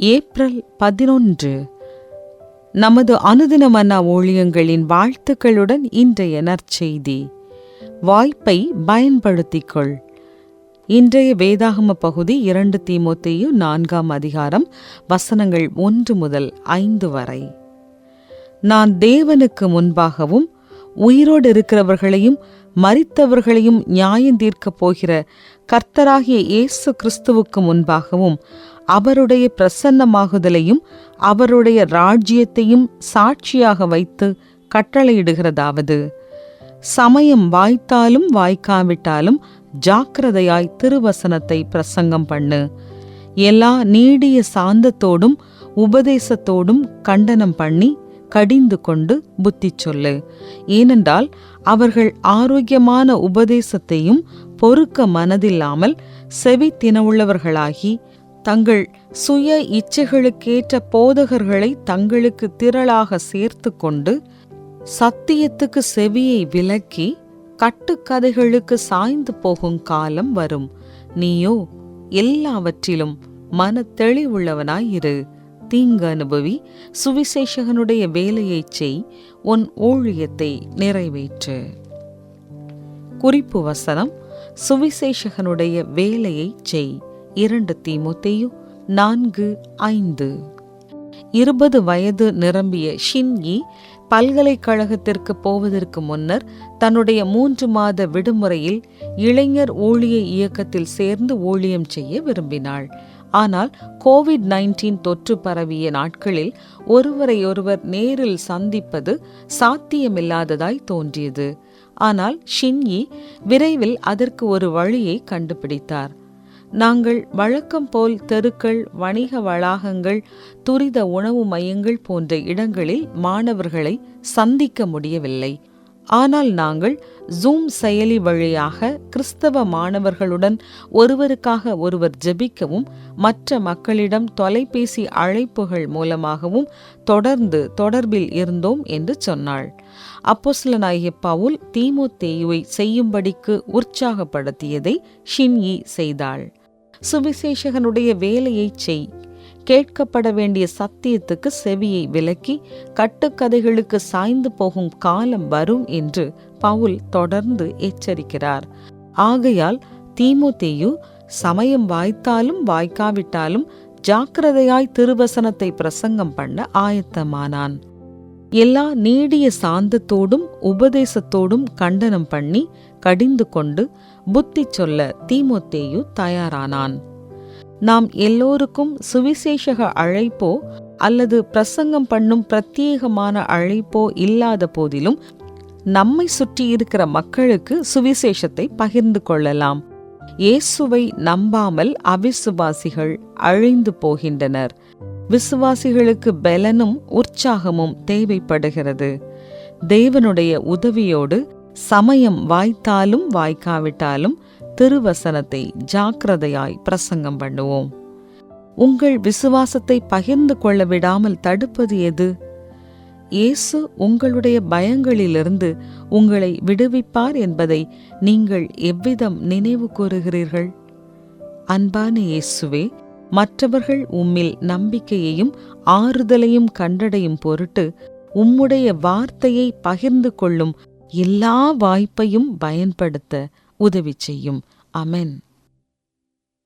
April பதினொன்று. நமது அனுதின மன்னா ஊழியங்களின் வாழ்த்துக்களுடன் இன்றைய நற்செய்தி. வாய்ப்பை பயன்படுத்திக் கொள் இன்றைய வேதாகம பகுதி இரண்டு தீமோத்தேயு நான்காம் அதிகாரம் வசனங்கள் ஒன்று முதல் ஐந்து வரை. நான் தேவனுக்கு முன்பாகவும் உயிரோடு இருக்கிறவர்களையும் மறித்தவர்களையும் நியாயம் தீர்க்கப் போகிற கர்த்தராகிய இயேசு கிறிஸ்துவுக்கு முன்பாகவும் அவருடைய பிரசன்னமாகுதலையும் அவருடைய ராஜ்யத்தையும் சாட்சியாக வைத்து கட்டளையிடுகிறதாவது. சமயம் வாய்த்தாலும் வாய்க்காவிட்டாலும் ஜாக்கிரதையாய் திருவசனத்தை பிரசங்கம் பண்ணு. எல்லா நீடிய சாந்தத்தோடும் உபதேசத்தோடும் கண்டனம் பண்ணி கடிந்து கொண்டு புத்தி சொல்லு. ஏனென்றால் அவர்கள் ஆரோக்கியமான உபதேசத்தையும் பொறுக்க மனதில்லாமல் செவி தினவுள்ளவர்களாகி தங்கள் சுய இச்சைகளுக்கேற்ற போதகர்களை தங்களுக்கு திரளாக சேர்த்து கொண்டு சத்தியத்துக்கு செவியை விலக்கி கட்டுக்கதைகளுக்கு சாய்ந்து போகும் காலம் வரும். நீயோ எல்லாவற்றிலும் மன தெளிவுள்ளவனாயிரு தீங்கு அனுபவி சுவிசேஷகனுடைய வேலையைச் செய் உன் ஊழியத்தை நிறைவேற்று. குறிப்பு வசனம் சுவிசேஷகனுடைய வேலையைச் செய். இரண்டு தீமுத்தையு நான்கு ஐந்து. இருபது வயது நிரம்பிய ஷின்யி பல்கலைக்கழகத்திற்கு போவதற்கு முன்னர் தன்னுடைய மூன்று மாத விடுமுறையில் இளைஞர் ஊழிய இயக்கத்தில் சேர்ந்து ஊழியம் செய்ய விரும்பினாள். ஆனால் கோவிட் நைன்டீன் தொற்று பரவிய நாட்களில் ஒருவரையொருவர் நேரில் சந்திப்பது சாத்தியமில்லாததாய் தோன்றியது. ஆனால் ஷின்யி விரைவில் அதற்கு ஒரு வழியை கண்டுபிடித்தார். நாங்கள் வழக்கம் போல் தெருக்கள் வணிக வளாகங்கள் துரித உணவு மையங்கள் போன்ற இடங்களில் மாணவர்களை சந்திக்க முடியவில்லை. ஆனால் நாங்கள் ஜூம் செயலி வழியாக கிறிஸ்தவ மாணவர்களுடன் ஒருவருக்காக ஒருவர் ஜெபிக்கவும் மற்ற மக்களிடம் தொலைபேசி அழைப்புகள் மூலமாகவும் தொடர்ந்து தொடர்பில் இருந்தோம் என்று சொன்னாள். அப்போஸ்லனாகிய பவுல் தீமு தேயுவை செய்யும்படிக்கு உற்சாகப்படுத்தியதை ஷின்யி செய்தாள். சுவிசேஷகனுடைய வேலையை செய். கேட்கப்பட வேண்டிய சத்தியத்துக்கு செவியை விலக்கி கட்டுக்கதைகளுக்கு சாய்ந்து போகும் காலம் வரும் என்று பவுல் தொடர்ந்து எச்சரிக்கிறார். ஆகையால் தீமோத்தேயு சமயம் வாய்த்தாலும் வாய்க்காவிட்டாலும் ஜாக்கிரதையாய் திருவசனத்தை பிரசங்கம் பண்ண ஆயத்தமானான். எல்லா நீடிய சாந்தத்தோடும் உபதேசத்தோடும் கண்டனம் பண்ணி கடிந்து கொண்டு புத்தி சொல்ல தீமோத்தேயு தயாரானான். நாம் எல்லோருக்கும் சுவிசேஷக அழைப்போ அல்லது பிரசங்கம் பண்ணும் பிரத்யேகமான அழைப்போ இல்லாத போதிலும் நம்மை சுற்றி இருக்கிற மக்களுக்கு சுவிசேஷத்தை பகிர்ந்து கொள்ளலாம். இயேசுவை நம்பாமல் அவிசுவாசிகள் அழிந்து போகின்றனர். விசுவாசிகளுக்கு பலனும் உற்சாகமும் தேவைப்படுகிறது. தேவனுடைய உதவியோடு சமயம் வாய்த்தாலும் வாய்க்காவிட்டாலும் திருவசனத்தை ஜாக்கிரதையாய் பிரசங்கம் பண்ணுவோம். உங்கள் விசுவாசத்தை பகிர்ந்து கொள்ள விடாமல் தடுப்பது எது? இயேசு உங்களுடைய பயங்களிலிருந்து உங்களை விடுவிப்பார் என்பதை நீங்கள் எவ்விதம் நினைவு கூறுகிறீர்கள்? அன்பான இயேசுவே மற்றவர்கள் உம்மில் நம்பிக்கையையும் ஆறுதலையும் கண்டடையும் பொருட்டு உம்முடைய வார்த்தையை பகிர்ந்து கொள்ளும் எல்லா வாய்ப்பையும் பயன்படுத்த உதவி செய்யும். அமென்.